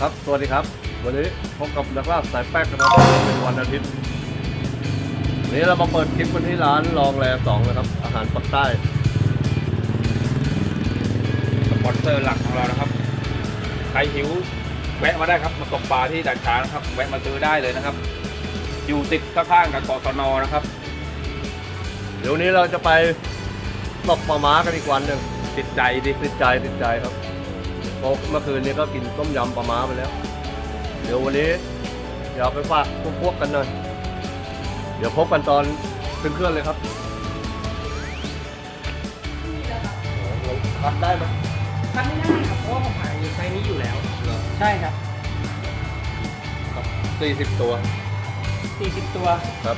ครับ สวัสดีครับ วันนี้พบกับนักล่าสายแป๊กนะครับเป็นวันอาทิตย์วันนี้เรามาเปิดคลิปกันที่ร้านรองแรสองนะครับ อาหารปักใต้สปอนเซอร์หลักของเรานะครับ ใครหิวแวะมาได้ครับ มาตกปลาที่ด่านช้างนะครับ แวะมาซื้อได้เลยนะครับ อยู่ติดข้างๆกับกศนนะครับ เดี๋ยววนนี้เราจะไปตกปลาม้ากันอีกวันหนึ่งติดใจดิติดใจติดใจครับ เพราะเมื่อคืนนี้ก็กินต้มยำปลาม้าไปแล้ว เดี๋ยววันนี้เดี๋ยวเอาไปฝากพวกๆกันหน่อย เดี๋ยวพบกันตอนขึ้นเครื่องเลยครับพัดได้ไหมคัดไม่ได้ครับเพราะว่าผมขายไซส์นี้อยู่แล้ว ใช่ครับ สี่สิบตัว 40 ตัว ครับ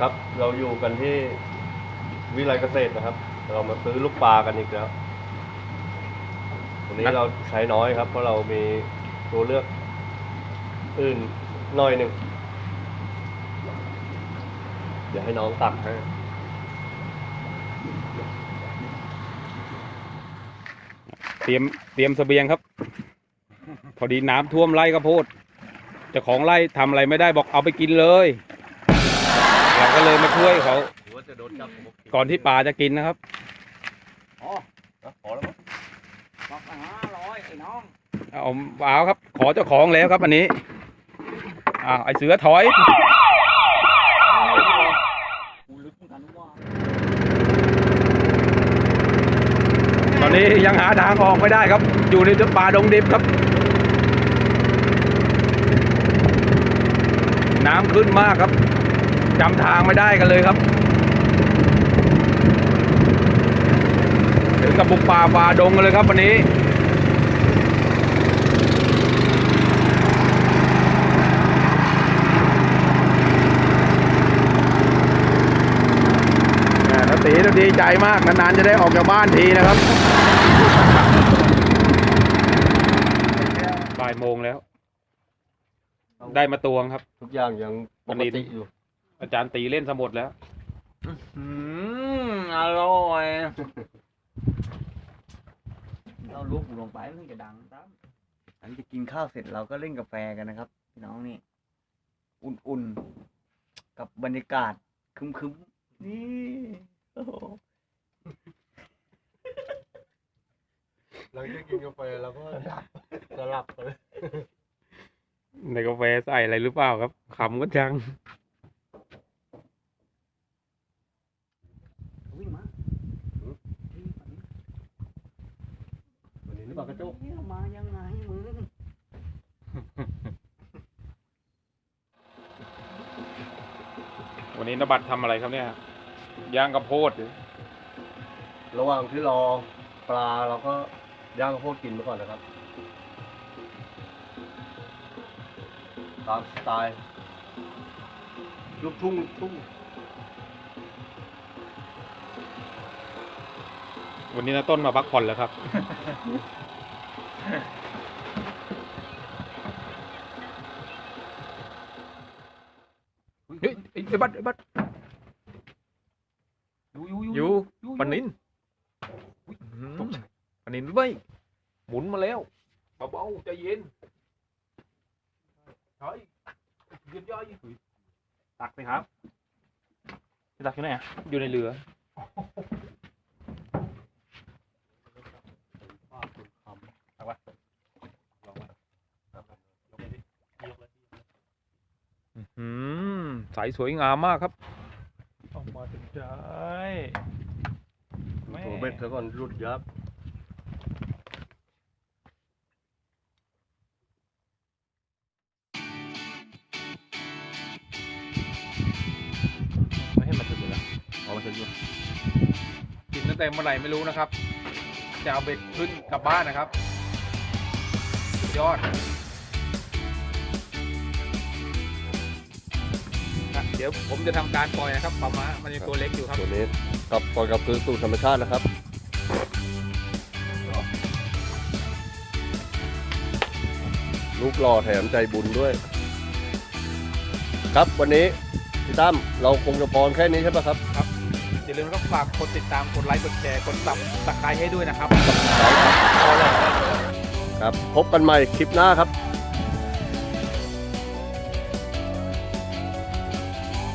ครับเราอยู่กันที่วิไลเกษตรนะครับ เรามาซื้อลูกปลากันอีกแล้ววันนี้เราใช้น้อยครับ เพราะเรามีตัวเลือกอื่นหน่อยหนึ่งเดี๋ยวให้น้องตักให้เตรียมเตรียมเสบียงครับ พอดีน้ำท่วมไร่ข้าวโพดเจ้าของไร่ทำอะไรไม่ได้บอกเอาไปกินเลย เราก็เลยมาช่วยเขา หรือว่าจะโดนจับผมก่อนที่ปลาจะกินนะครับ อ๋อนะขอแล้วมั้งบอกมาห้าร้อยไอ้น้องเอาเอาครับ ขอเจ้าของแล้วครับอันนี้อ่าวไอเสือถอย กูลึกเหมือนกันว่าตอนนี้ยังหาทางออกไม่ได้ครับ อยู่ในป่าดงดิบครับ น้ำขึ้นมากครับ จำทางไม่ได้กันเลยครับ ถึงกับบุกป่าฝ่าดงกันเลยครับวันนี้นาตีนาดีใจมากนานๆจะได้ออกจากบ้านทีนะครับบ่ายโมงแล้ว ได้มาตวงครับ ทุกอย่างยังปกติอยู่ อาจารย์ตีเล่นสมุดแล้ว อืมอร่อยเราลุกลงไปมันจะดังตามหลังจากกินข้าวเสร็จเราก็เล่นกาแฟกันนะครับ พี่น้องนี่ อุ่นๆ กับบรรยากาศครึ้มๆ นี่โอ้โหหลังจากกินกาแฟเราก็จะหลับเลยในกาแฟใส่อะไรหรือเปล่าครับขำก็จังวิ่งมา วันนี้หรือเปล่ากระโจกเหี้ยมายังไงมึงวันนี้นบัตรทำอะไรครับเนี่ยย่างกระโพดระหว่างที่รอปลาเราก็ย่างข้าวโพดกินไปก่อนนะครับตามสไตล์ลูกทุ่งลูกทุ่งวันนี้นาต้นมาพักผ่อนแล้วครับ เฮ้ยไอ้ไอ้บัตรไอ้บัตรอยู่อยู่อยู่ปันนินปันนินไม่หมุนมาแล้วเบาๆใจเย็นใช่เย็นย่อยตักไหมครับตักอยู่ไหนอะอยู่ในเรืออื มสายสวยงามมากครับออกมาถึงใจแม่โถเบ็ดซะก่อนรุดยับ ไม่ให้มันถึงเลยเอามาถึงอยู่กินตั้งแต่เมื่อไหร่ไม่รู้นะครับ จะเอาเบ็ดขึ้นกลับบ้านนะครับสุดยอด เดี๋ยวผมจะทำการปล่อยนะครับปลาม้ามันยังตัวเล็กอยู่ครับตัวนี้กลับปล่อยกลับคืนสู่ธรรมชาตินะครับ ลูกหล่อแถมใจบุญด้วย ครับวันนี้พี่ตั้มเราคงจะพอแค่นี้ใช่ปะครับอย่าลืมก็ฝากกดติดตามกดไลค์กดแชร์กดซับสไครต์ให้ด้วยนะครับ ครับพบกันใหม่คลิปหน้าครับ